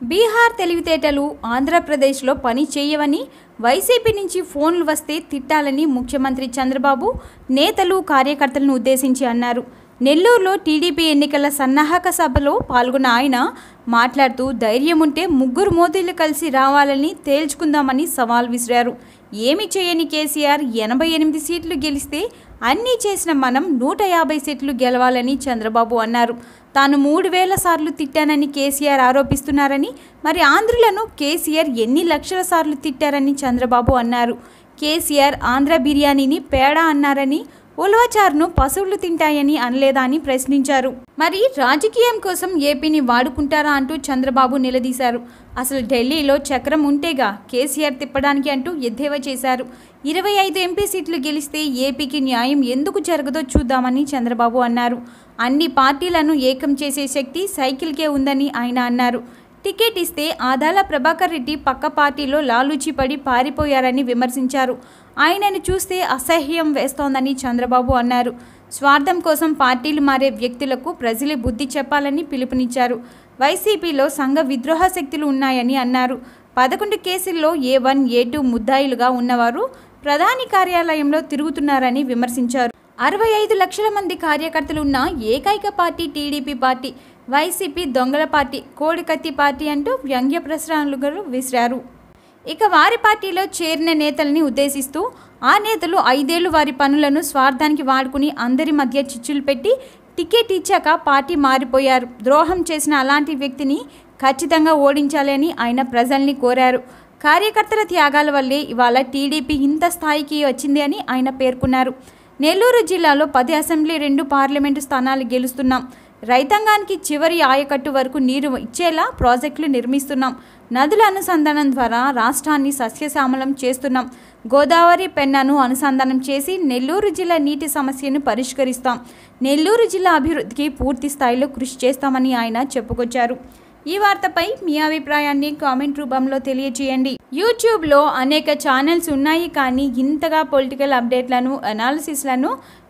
బీహార్ తెలివితేటలు ఆంధ్రప్రదేశ్లో పని చేయవని వైసీపీ నుంచి ఫోన్లు వస్తే తిట్టాలని ముఖ్యమంత్రి చంద్రబాబు నేతలు కార్యకర్తలను ఉద్దేశించి అన్నారు. నెల్లూరులో టీడీపీ ఎన్నికల సన్నాహక సభలో పాల్గొన్న ఆయన మాట్లాడుతూ ధైర్యం ఉంటే ముగ్గురు మోదీలు కలిసి రావాలని తేల్చుకుందామని సవాల్ విసిరారు. ఏమి చేయని కేసీఆర్ ఎనభై ఎనిమిది సీట్లు గెలిస్తే అన్నీ చేసిన మనం నూట యాభై సీట్లు గెలవాలని చంద్రబాబు అన్నారు. తాను మూడు వేల సార్లు తిట్టానని కేసీఆర్ ఆరోపిస్తున్నారని మరి ఆంధ్రులను కేసీఆర్ ఎన్ని లక్షల సార్లు తిట్టారని చంద్రబాబు అన్నారు. కేసీఆర్ ఆంధ్ర బిర్యానీని పేడ అన్నారని ఉలవచారును పశువులు తింటాయని అనలేదా అని ప్రశ్నించారు. మరి రాజకీయం కోసం ఏపీని వాడుకుంటారా అంటూ చంద్రబాబు నిలదీశారు. అసలు ఢిల్లీలో చక్రం ఉంటేగా కేసీఆర్ తిప్పడానికి అంటూ ఎద్దేవా చేశారు. ఇరవై ఐదు ఎంపీ సీట్లు గెలిస్తే ఏపీకి న్యాయం ఎందుకు జరగదో చూద్దామని చంద్రబాబు అన్నారు. అన్ని పార్టీలను ఏకం చేసే శక్తి సైకిల్కే ఉందని ఆయన అన్నారు. టికెట్ ఇస్తే ఆదాల ప్రభాకర్ రెడ్డి పక్క పార్టీలో లాలుచిపడి పారిపోయారని విమర్శించారు. ఆయనను చూస్తే అసహ్యం వేస్తోందని చంద్రబాబు అన్నారు. స్వార్థం కోసం పార్టీలు మారే వ్యక్తులకు ప్రజలే బుద్ధి చెప్పాలని పిలుపునిచ్చారు. వైసీపీలో సంఘ విద్రోహ శక్తులు ఉన్నాయని అన్నారు. పదకొండు కేసుల్లో ఏ వన్ ఏ టూ ముద్దాయిలుగా ఉన్నవారు ప్రధాని కార్యాలయంలో తిరుగుతున్నారని విమర్శించారు. అరవై ఐదు లక్షల మంది కార్యకర్తలు ఉన్న ఏకైక పార్టీ టీడీపీ పార్టీ వైసీపీ దొంగల పార్టీ కోడికత్తి పార్టీ అంటూ వ్యంగ్య ప్రశ్నలు విసిరారు. ఇక వారి పార్టీలో చేరిన నేతల్ని ఉద్దేశిస్తూ ఆ నేతలు ఐదేళ్ళు వారి పనులను స్వార్థానికి వాడుకుని అందరి మధ్య చిచ్చులు పెట్టి టికెట్ ఇచ్చాక పార్టీ మారిపోయారు. ద్రోహం చేసిన అలాంటి వ్యక్తిని ఖచ్చితంగా ఓడించాలని ఆయన ప్రజల్ని కోరారు. కార్యకర్తల త్యాగాల వల్లే ఇవాళ టీడీపీ ఇంత స్థాయికి వచ్చింది అని ఆయన పేర్కొన్నారు. నెల్లూరు జిల్లాలో పది అసెంబ్లీ రెండు పార్లమెంటు స్థానాలు గెలుస్తున్నాం. రైతాంగానికి చివరి ఆయకట్టు వరకు నీరు ఇచ్చేలా ప్రాజెక్టులు నిర్మిస్తున్నాం. నదుల అనుసంధానం ద్వారా రాష్ట్రాన్ని సస్యశ్యామలం చేస్తున్నాం. గోదావరి పెన్నను అనుసంధానం చేసి నెల్లూరు జిల్లా నీటి సమస్యను పరిష్కరిస్తాం. నెల్లూరు జిల్లా అభివృద్ధికి పూర్తి స్థాయిలో కృషి చేస్తామని ఆయన చెప్పుకొచ్చారు. ఈ వార్తపై మీ అభిప్రాయాన్ని కామెంట్ రూపంలో తెలియజేయండి. యూట్యూబ్లో అనేక ఛానల్స్ ఉన్నాయి కానీ ఇంతగా పొలిటికల్ అప్డేట్లను అనాలిసిస్లను